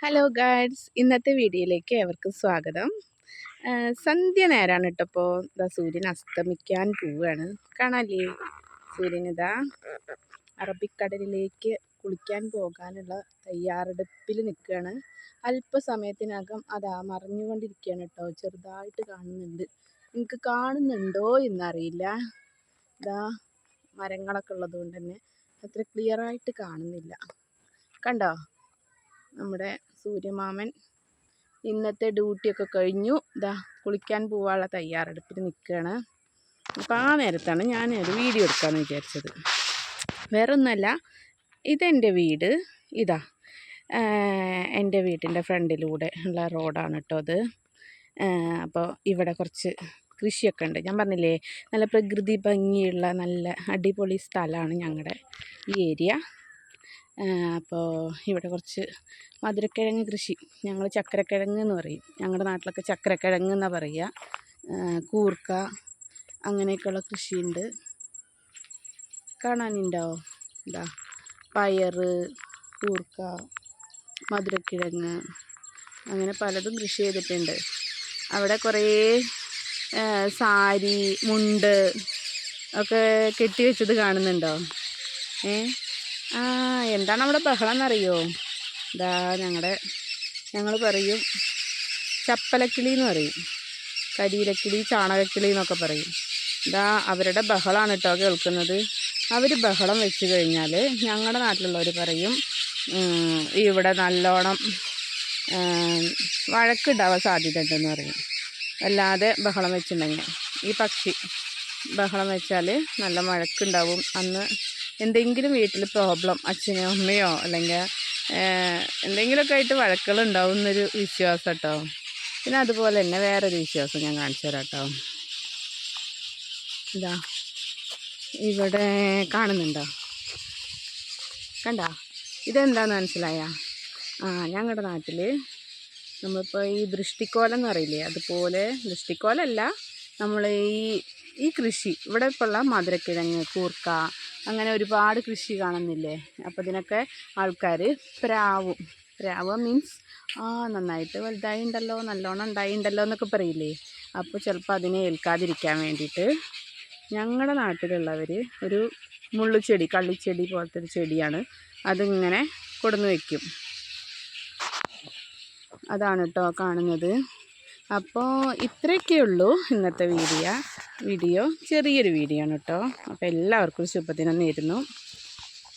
Hello God's ഇന്നത്തെ വീഡിയോയിലേക്ക് ഏവർക്കും സ്വാഗതം. സന്ധ്യ നേരമാണ് കേട്ടോ ഇപ്പോൾ ഇതാ സൂര്യൻ അസ്തമിക്കാൻ പോവുകയാണ് കാണാല്ലേ? സൂര്യനിതാ അറബിക്കടലിലേക്ക് കുളിക്കാൻ പോകാനുള്ള തയ്യാറെടുപ്പിൽ നിൽക്കുകയാണ് അല്പസമയത്തിനകം അതാ മറിഞ്ഞുകൊണ്ടിരിക്കുകയാണ് കേട്ടോ ചെറുതായിട്ട് കാണുന്നുണ്ട്. നിങ്ങൾക്ക് കാണുന്നുണ്ടോ എന്നറിയില്ല. ഇതാ മരങ്ങളൊക്കെ ഉള്ളത് കൊണ്ട് തന്നെ അത്ര ക്ലിയറായിട്ട് കാണുന്നില്ല. കണ്ടോ? നമ്മുടെ സൂര്യമാമൻ ഇന്നത്തെ ഡ്യൂട്ടിയൊക്കെ കഴിഞ്ഞു. ഇതാ കുളിക്കാൻ പോവാനുള്ള തയ്യാറെടുപ്പിൽ നിൽക്കുകയാണ്. അപ്പോൾ ആ നേരത്താണ് ഞാൻ ഒരു വീഡിയോ എടുക്കാമെന്ന് വിചാരിച്ചത്. വേറെ ഒന്നുമല്ല ഇതെന്റെ വീട്. ഇതാ എന്റെ വീട്ടിന്റെ ഫ്രണ്ടിലൂടെ ഉള്ള റോഡാണ് കേട്ടോ അത്. അപ്പോൾ ഇവിടെ കുറച്ച് കൃഷിയൊക്കെ ഉണ്ട്. ഞാൻ പറഞ്ഞില്ലേ നല്ല പ്രകൃതി ഭംഗിയുള്ള നല്ല അടിപൊളി സ്ഥലമാണ് ഞങ്ങളുടെ ഈ ഏരിയ. അപ്പോൾ ഇവിടെ കുറച്ച് മധുരക്കിഴങ്ങ് കൃഷി. ഞങ്ങൾ ചക്കരക്കിഴങ്ങ് എന്ന് പറയും. ഞങ്ങളുടെ നാട്ടിലൊക്കെ ചക്കരക്കിഴങ്ങ് എന്നാണ് പറയുക കൂർക്ക അങ്ങനെയൊക്കെയുള്ള കൃഷിയുണ്ട്. കാണാനുണ്ടോ? എന്താ പയർ കൂർക്ക മധുരക്കിഴങ്ങ് അങ്ങനെ പലതും കൃഷി ചെയ്തിട്ടുണ്ട്. അവിടെ കുറേ സാരി മുണ്ട് ഒക്കെ കെട്ടി വെച്ചത് കാണുന്നുണ്ടോ? ഏ? ആ എന്താണ് അവിടെ ബഹളം എന്നറിയോ ഇതാ ഞങ്ങളുടെ ഞങ്ങൾ പറയും ചപ്പലക്കിളി എന്ന് പറയും. കരിയിലക്കിളി ചാണകക്കിളി എന്നൊക്കെ പറയും. ഇതാ അവരുടെ ബഹളമാണ് കേട്ടോ കേൾക്കുന്നത്. അവർ ബഹളം വെച്ച് കഴിഞ്ഞാൽ ഞങ്ങളുടെ നാട്ടിലുള്ളവർ പറയും ഇവിടെ നല്ലോണം വഴക്കുണ്ടാവാൻ സാധ്യത ഉണ്ടെന്ന് പറയും. അല്ലാതെ ബഹളം വെച്ചിട്ടുണ്ടെങ്കിൽ ഈ പക്ഷി ബഹളം വെച്ചാൽ നല്ല മഴക്കുണ്ടാവും അന്ന് എന്തെങ്കിലും വീട്ടിൽ പ്രോബ്ലം അച്ഛനോ അമ്മയോ അല്ലെങ്കിൽ എന്തെങ്കിലുമൊക്കെ ആയിട്ട് വഴക്കുകൾ ഉണ്ടാവും എന്നൊരു വിശ്വാസം കേട്ടോ പിന്നെ അതുപോലെ തന്നെ വേറൊരു വിശ്വാസം ഞാൻ കാണിച്ചു തരാം കേട്ടോ ഇതാ. ഇവിടെ കാണുന്നുണ്ടോ? കണ്ടോ? ഇതെന്താന്ന് മനസ്സിലായ? ആ ഞങ്ങളുടെ നാട്ടിൽ നമ്മളിപ്പോൾ ഈ ദൃഷ്ടിക്കോലം എന്ന് പറയില്ലേ? അതുപോലെ ദൃഷ്ടിക്കോലല്ല നമ്മൾ ഈ ഈ കൃഷി. ഇവിടെ ഇപ്പോൾ ഉള്ള മധുരക്കിഴങ്ങ് കൂർക്ക അങ്ങനെ ഒരുപാട് കൃഷി കാണുന്നില്ലേ? അപ്പോൾ ഇതിനൊക്കെ ആൾക്കാർ പ്രാവും. പ്രാവ് മീൻസ് ആ നന്നായിട്ട് വലുതായി ഉണ്ടല്ലോ നല്ലോണം ഉണ്ടായി ഉണ്ടല്ലോ എന്നൊക്കെ പറയില്ലേ? അപ്പോൾ ചിലപ്പോൾ അതിനെ ഏൽക്കാതിരിക്കാൻ വേണ്ടിയിട്ട് ഞങ്ങളുടെ നാട്ടിലുള്ളവർ ഒരു മുള്ളുചെടി കള്ളിച്ചെടി പോലത്തെ ഒരു ചെടിയാണ് അതിങ്ങനെ കൊടുന്ന് വയ്ക്കും അതാണ് കേട്ടോ കാണുന്നത്. അപ്പോൾ ഇത്രയൊക്കെ ഉള്ളൂ ഇന്നത്തെ വീഡിയോ. വീഡിയോ ചെറിയൊരു വീഡിയോ ആണ് കേട്ടോ. അപ്പോൾ എല്ലാവർക്കും ശുഭദിനം നേരുന്നു.